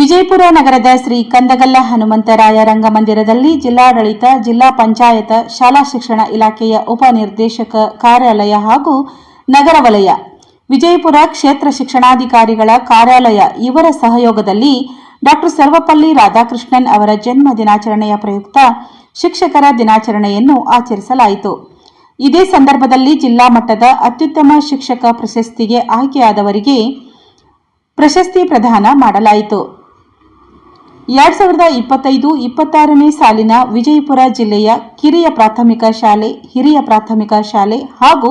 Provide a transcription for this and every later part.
ವಿಜಯಪುರ ನಗರದ ಶ್ರೀ ಕಂದಗಲ್ಲ ಹನುಮಂತರಾಯ ರಂಗಮಂದಿರದಲ್ಲಿ ಜಿಲ್ಲಾಡಳಿತ, ಜಿಲ್ಲಾ ಪಂಚಾಯತ, ಶಾಲಾ ಶಿಕ್ಷಣ ಇಲಾಖೆಯ ಉಪನಿರ್ದೇಶಕ ಕಾರ್ಯಾಲಯ ಹಾಗೂ ನಗರ ವಲಯ, ವಿಜಯಪುರ ಕ್ಷೇತ್ರ ಶಿಕ್ಷಣಾಧಿಕಾರಿಗಳ ಕಾರ್ಯಾಲಯ ಇವರ ಸಹಯೋಗದಲ್ಲಿ ಡಾಕ್ಟರ್ ಸರ್ವಪಲ್ಲಿ ರಾಧಾಕೃಷ್ಣನ್ ಅವರ ಜನ್ಮ ದಿನಾಚರಣೆಯ ಪ್ರಯುಕ್ತ ಶಿಕ್ಷಕರ ದಿನಾಚರಣೆಯನ್ನು ಆಚರಿಸಲಾಯಿತು. ಇದೇ ಸಂದರ್ಭದಲ್ಲಿ ಜಿಲ್ಲಾ ಮಟ್ಟದ ಅತ್ಯುತ್ತಮ ಶಿಕ್ಷಕ ಪ್ರಶಸ್ತಿಗೆ ಆಯ್ಕೆಯಾದವರಿಗೆ ಪ್ರಶಸ್ತಿ ಪ್ರದಾನ ಮಾಡಲಾಯಿತು. ಎರಡ್ ಸಾವಿರದ ಇಪ್ಪತ್ತೈದು, ಇಪ್ಪತ್ತಾರನೇ ಸಾಲಿನ ವಿಜಯಪುರ ಜಿಲ್ಲೆಯ ಕಿರಿಯ ಪ್ರಾಥಮಿಕ ಶಾಲೆ, ಹಿರಿಯ ಪ್ರಾಥಮಿಕ ಶಾಲೆ ಹಾಗೂ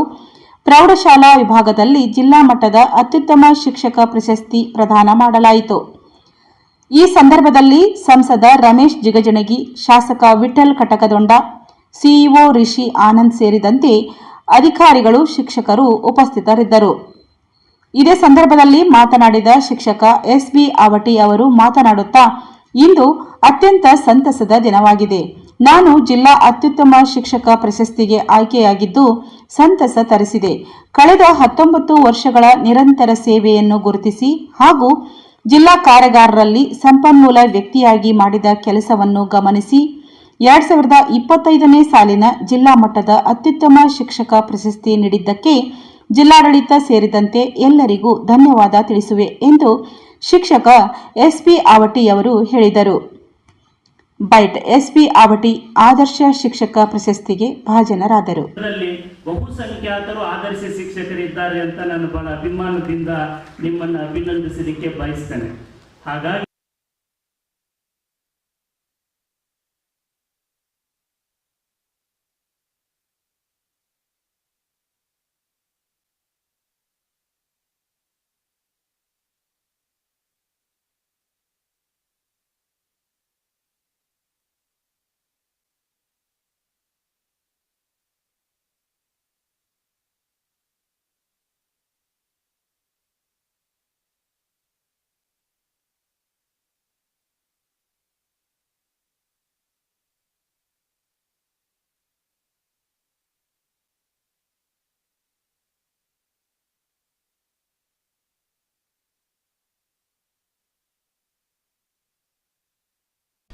ಪ್ರೌಢಶಾಲಾ ವಿಭಾಗದಲ್ಲಿ ಜಿಲ್ಲಾ ಮಟ್ಟದ ಅತ್ಯುತ್ತಮ ಶಿಕ್ಷಕ ಪ್ರಶಸ್ತಿ ಪ್ರದಾನ ಮಾಡಲಾಯಿತು. ಈ ಸಂದರ್ಭದಲ್ಲಿ ಸಂಸದ ರಮೇಶ್ ಜಿಗಜಣಗಿ, ಶಾಸಕ ವಿಠಲ್ ಕಟಕದೊಂಡ, ಸಿಇಒ ರಿಷಿ ಆನಂದ್ ಸೇರಿದಂತೆ ಅಧಿಕಾರಿಗಳು, ಶಿಕ್ಷಕರು ಉಪಸ್ಥಿತರಿದ್ದರು. ಇದೇ ಸಂದರ್ಭದಲ್ಲಿ ಮಾತನಾಡಿದ ಶಿಕ್ಷಕ ಎಸ್ ಬಿ ಆವಟಿ ಅವರು ಮಾತನಾಡುತ್ತಾ ಇಂದು ಅತ್ಯಂತ ಸಂತಸದ ದಿನವಾಗಿದೆ. ನಾನು ಜಿಲ್ಲಾ ಅತ್ಯುತ್ತಮ ಶಿಕ್ಷಕ ಪ್ರಶಸ್ತಿಗೆ ಆಯ್ಕೆಯಾಗಿದ್ದು ಸಂತಸ ತರಿಸಿದೆ. ಕಳೆದ ಹತ್ತೊಂಬತ್ತು ವರ್ಷಗಳ ನಿರಂತರ ಸೇವೆಯನ್ನು ಗುರುತಿಸಿ ಹಾಗೂ ಜಿಲ್ಲಾ ಕಾರ್ಯಗಾರರಲ್ಲಿ ಸಂಪನ್ಮೂಲ ವ್ಯಕ್ತಿಯಾಗಿ ಮಾಡಿದ ಕೆಲಸವನ್ನು ಗಮನಿಸಿ ಎರಡ್ ಸಾವಿರದ ಇಪ್ಪತ್ತೈದನೇ ಸಾಲಿನ ಜಿಲ್ಲಾ ಮಟ್ಟದ ಅತ್ಯುತ್ತಮ ಶಿಕ್ಷಕ ಪ್ರಶಸ್ತಿ ನೀಡಿದ್ದಕ್ಕೆ ಜಿಲ್ಲಾಡಳಿತ ಸೇರಿದಂತೆ ಎಲ್ಲರಿಗೂ ಧನ್ಯವಾದ ತಿಳಿಸುವೆ ಎಂದು ಶಿಕ್ಷಕ ಎಸ್ ಎಸ್ಪಿ ಆವಟಿಯವರು ಹೇಳಿದರು. ಬೈಟ್ ಎಸ್ ಪಿ ಆವಟಿ ಆದರ್ಶ ಶಿಕ್ಷಕ ಪ್ರಶಸ್ತಿಗೆ ಭಾಜನರಾದರು. ಇದರಲ್ಲಿ ಬಹುಸಂಖ್ಯಾತರು ಆದರ್ಶ ಶಿಕ್ಷಕರಿದ್ದಾರೆ ಅಂತ ನಾನು ಬಹಳ ಅಭಿಮಾನದಿಂದ ನಿಮ್ಮನ್ನು ಅಭಿನಂದಿಸಲಿಕ್ಕೆ ಬಯಸ್ತೇನೆ. ಹಾಗಾಗಿ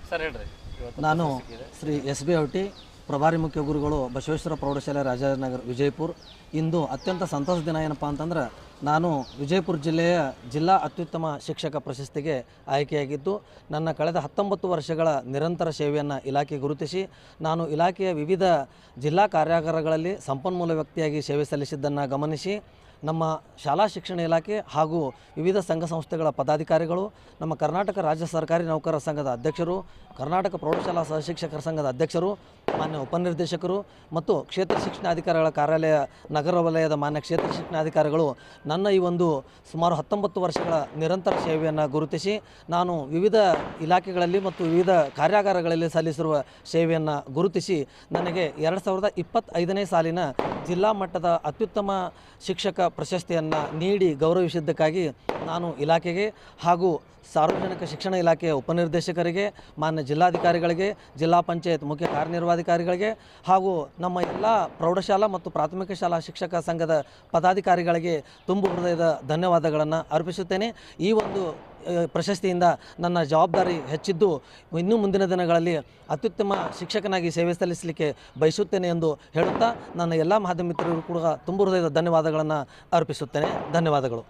ಸರ್ ಹೇಳ್ರಿ. ನಾನು ಶ್ರೀ ಎಸ್ ಬಿ ಔಟಿ ಪ್ರಭಾರಿ ಮುಖ್ಯ ಗುರುಗಳು ಬಸವೇಶ್ವರ ಪ್ರೌಢಶಾಲೆ ರಾಜನಗರ ವಿಜಯಪುರ. ಇಂದು ಅತ್ಯಂತ ಸಂತಸ ದಿನ ಏನಪ್ಪ ಅಂತಂದ್ರೆ ನಾನು ವಿಜಯಪುರ ಜಿಲ್ಲೆಯ ಜಿಲ್ಲಾ ಅತ್ಯುತ್ತಮ ಶಿಕ್ಷಕ ಪ್ರಶಸ್ತಿಗೆ ಆಯ್ಕೆಯಾಗಿದ್ದು ನನ್ನ ಕಳೆದ ಹತ್ತೊಂಬತ್ತು ವರ್ಷಗಳ ನಿರಂತರ ಸೇವೆಯನ್ನು ಇಲಾಖೆ ಗುರುತಿಸಿ ನಾನು ಇಲಾಖೆಯ ವಿವಿಧ ಜಿಲ್ಲಾ ಕಾರ್ಯಾಗಾರಗಳಲ್ಲಿ ಸಂಪನ್ಮೂಲ ವ್ಯಕ್ತಿಯಾಗಿ ಸೇವೆ ಸಲ್ಲಿಸಿದ್ದನ್ನು ಗಮನಿಸಿ ನಮ್ಮ ಶಾಲಾ ಶಿಕ್ಷಣ ಇಲಾಖೆ ಹಾಗೂ ವಿವಿಧ ಸಂಘ ಸಂಸ್ಥೆಗಳ ಪದಾಧಿಕಾರಿಗಳು, ನಮ್ಮ ಕರ್ನಾಟಕ ರಾಜ್ಯ ಸರ್ಕಾರಿ ನೌಕರರ ಸಂಘದ ಅಧ್ಯಕ್ಷರು, ಕರ್ನಾಟಕ ಪ್ರೌಢಶಾಲಾ ಸಹಶಿಕ್ಷಕರ ಸಂಘದ ಅಧ್ಯಕ್ಷರು, ಮಾನ್ಯ ಉಪನಿರ್ದೇಶಕರು ಮತ್ತು ಕ್ಷೇತ್ರ ಶಿಕ್ಷಣಾಧಿಕಾರಿಗಳ ಕಾರ್ಯಾಲಯ, ನಗರ ವಲಯದ ಮಾನ್ಯ ಕ್ಷೇತ್ರ ಶಿಕ್ಷಣಾಧಿಕಾರಿಗಳು ನನ್ನ ಈ ಒಂದು ಸುಮಾರು ಹತ್ತೊಂಬತ್ತು ವರ್ಷಗಳ ನಿರಂತರ ಸೇವೆಯನ್ನು ಗುರುತಿಸಿ, ನಾನು ವಿವಿಧ ಇಲಾಖೆಗಳಲ್ಲಿ ಮತ್ತು ವಿವಿಧ ಕಾರ್ಯಾಗಾರಗಳಲ್ಲಿ ಸಲ್ಲಿಸಿರುವ ಸೇವೆಯನ್ನು ಗುರುತಿಸಿ, ನನಗೆ ಎರಡು ಸಾವಿರದ ಇಪ್ಪತ್ತೈದನೇ ಸಾಲಿನ ಜಿಲ್ಲಾ ಮಟ್ಟದ ಅತ್ಯುತ್ತಮ ಶಿಕ್ಷಕ ಪ್ರಶಸ್ತಿಯನ್ನು ನೀಡಿ ಗೌರವಿಸಿದ್ದಕ್ಕಾಗಿ ನಾನು ಇಲಾಖೆಗೆ ಹಾಗೂ ಸಾರ್ವಜನಿಕ ಶಿಕ್ಷಣ ಇಲಾಖೆಯ ಉಪನಿರ್ದೇಶಕರಿಗೆ, ಮಾನ್ಯ ಜಿಲ್ಲಾಧಿಕಾರಿಗಳಿಗೆ, ಜಿಲ್ಲಾ ಪಂಚಾಯತ್ ಮುಖ್ಯ ಕಾರ್ಯನಿರ್ವಾಧಿಕಾರಿಗಳಿಗೆ ಹಾಗೂ ನಮ್ಮ ಎಲ್ಲ ಪ್ರೌಢಶಾಲಾ ಮತ್ತು ಪ್ರಾಥಮಿಕ ಶಾಲಾ ಶಿಕ್ಷಕ ಸಂಘದ ಪದಾಧಿಕಾರಿಗಳಿಗೆ ತುಂಬು ಹೃದಯದ ಧನ್ಯವಾದಗಳನ್ನು ಅರ್ಪಿಸುತ್ತೇನೆ. ಈ ಒಂದು ಪ್ರಶಸ್ತಿಯಿಂದ ನನ್ನ ಜವಾಬ್ದಾರಿ ಹೆಚ್ಚಿದ್ದು ಇನ್ನೂ ಮುಂದಿನ ದಿನಗಳಲ್ಲಿ ಅತ್ಯುತ್ತಮ ಶಿಕ್ಷಕನಾಗಿ ಸೇವೆ ಸಲ್ಲಿಸಲಿಕ್ಕೆ ಬಯಸುತ್ತೇನೆ ಎಂದು ಹೇಳುತ್ತಾ ನನ್ನ ಎಲ್ಲ ಮಾಧ್ಯಮ ಮಿತ್ರರು ಕೂಡ ತುಂಬ ಹೃದಯದ ಧನ್ಯವಾದಗಳನ್ನು ಅರ್ಪಿಸುತ್ತೇನೆ. ಧನ್ಯವಾದಗಳು.